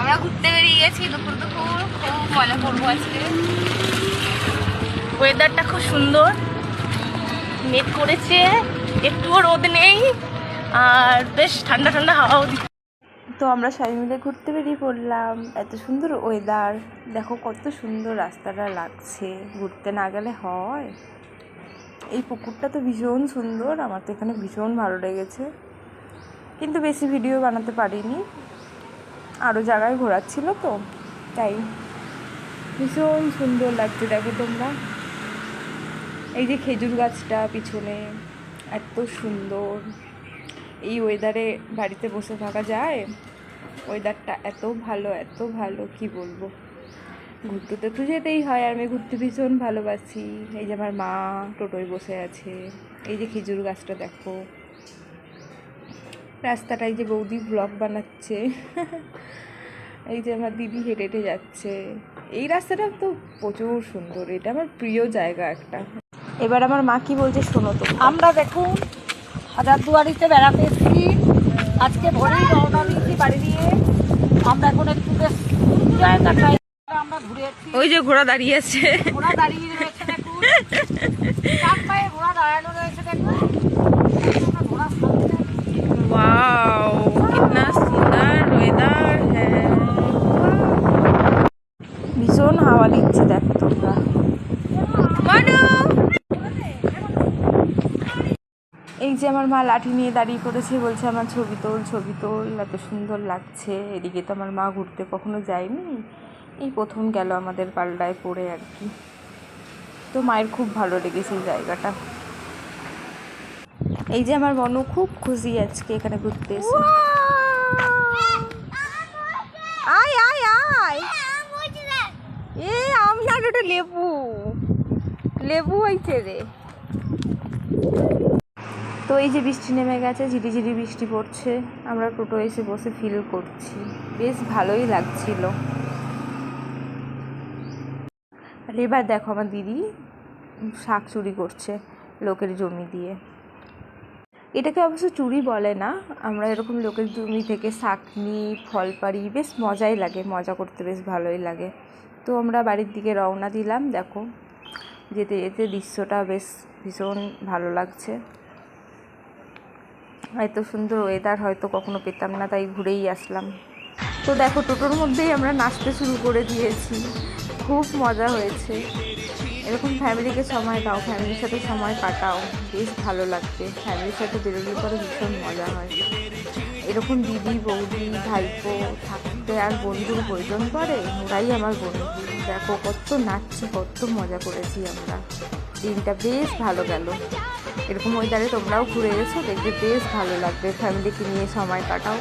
আমরা ঘুরতে বেরিয়ে গেছি, দুপুর দুপুর, খুব মজা করব আজকে। ওয়েদারটা খুব সুন্দর। মেঘ করেছে, একটুও রোদ নেই, আর বেশ ঠান্ডা ঠান্ডা হাওয়াও দিচ্ছে। তো আমরা সবাই মিলে ঘুরতে বেরিয়ে পড়লাম। এত সুন্দর ওয়েদার দেখো কত সুন্দর রাস্তাটা লাগছে। ঘুরতে না গেলে হয়। এই পুকুরটা তো ভীষণ সুন্দর। আমার তো এখানে ভীষণ ভালো লেগেছে। কিন্তু বেশি ভিডিও বানাতে পারিনি। আরও জায়গায় ঘোরাচ্ছিল তো, তাই ভীষণ সুন্দর লাগছে দেখো তোমরা। এই যে খেজুর গাছটা পিছনে, এত সুন্দর। এই ওয়েদারে বাড়িতে বসে থাকা যায়? ওয়েদারটা এত ভালো এত ভালো, কি বলব? ঘুরতে তো তো যেতেই হয়, আর আমি ঘুরতে ভীষণ ভালোবাসি। এই যে আমার মা টোটোয় বসে আছে, এই যে খেজুর গাছটা দেখো। রাস্তাটায় যে বৌদি ব্লগ বানাচ্ছে। এই যে আমার দিদি হেঁটে হেঁটে যাচ্ছে। এই রাস্তাটা তো প্রচুর সুন্দর এটা আমার প্রিয় জায়গা একটা। এবার আমার মা কি বলছে শোনো তো। আমরা দেখুন হাজার হাজারদুয়ারিতে বেড়াতে এসেছি। আজকে ভোরেই রওনা দিয়েছি বাড়ি দিয়ে। আমরা এখন একটু বেশ জায়গাটায় আমরা ঘুরে ওই যে ঘোড়া দাঁড়িয়ে আছে। ঘোড়া দাঁড়িয়ে রয়েছে দেখুন। চার পায়ে ঘোড়া দাঁড়ানো রয়েছে দেখুন। দেখো তোমরা এই যে আমার মা লাঠি নিয়ে দাঁড়িয়ে পড়েছে বলছে আমার ছবি তোল ছবি তোল এত সুন্দর লাগছে এদিকে তো আমার মা ঘুরতে কখনো যায়নি। এই প্রথম গেল আমাদের পাল্টায় পড়ে আর কি। তো মায়ের খুব ভালো লেগেছে এই জায়গাটা। এই যে আমার মনু খুব খুশি আজকে এখানে ঘুরতে এসে। আয় আয় আয়! ওটা লেবু। লেবু হয়েছে রে। তো এই যে বৃষ্টি নেমে গেছে, ঝিরিঝিরি বৃষ্টি পড়ছে। আমরা টোটো এসে বসে ফিল করছি। বেশ ভালোই লাগছিল। এবার দেখো আমার দিদি শাক চুরি করছে লোকের জমি দিয়ে। এটাকে অবশ্য চুরি বলে না। আমরা এরকম লোকের জমি থেকে শাক নিই, ফল পারি বেশ মজাই লাগে, মজা করতে বেশ ভালোই লাগে। তো আমরা বাড়ির দিকে রওনা দিলাম, দেখো। যেতে যেতে দৃশ্যটা বেশ ভীষণ ভালো লাগছে। এত সুন্দর ওয়েদার হয়তো কখনো পেতাম না, তাই ঘুরেই আসলাম। তো দেখো, টোটোর মধ্যেই আমরা নাচতে শুরু করে দিয়েছি। খুব মজা হয়েছে। এরকম ফ্যামিলিকে সময় দাও, ফ্যামিলির সাথে সময় কাটাও। বেশ ভালো লাগবে ফ্যামিলির সাথে বেরোলে পরে ভীষণ মজা হয়। এরকম দিদি, বৌদি, ভাইপো থাকতে আর বন্ধুর প্রয়োজন পড়ে? ওরাই আমার বন্ধু। দেখো, কত নাচছি, কত মজা করেছি আমরা। দিনটা বেশ ভালো গেল। এরকম ওয়েদারে তোমরাও ঘুরে এসো, দেখবে বেশ ভালো লাগবে। ফ্যামিলিকে নিয়ে সময় কাটাও।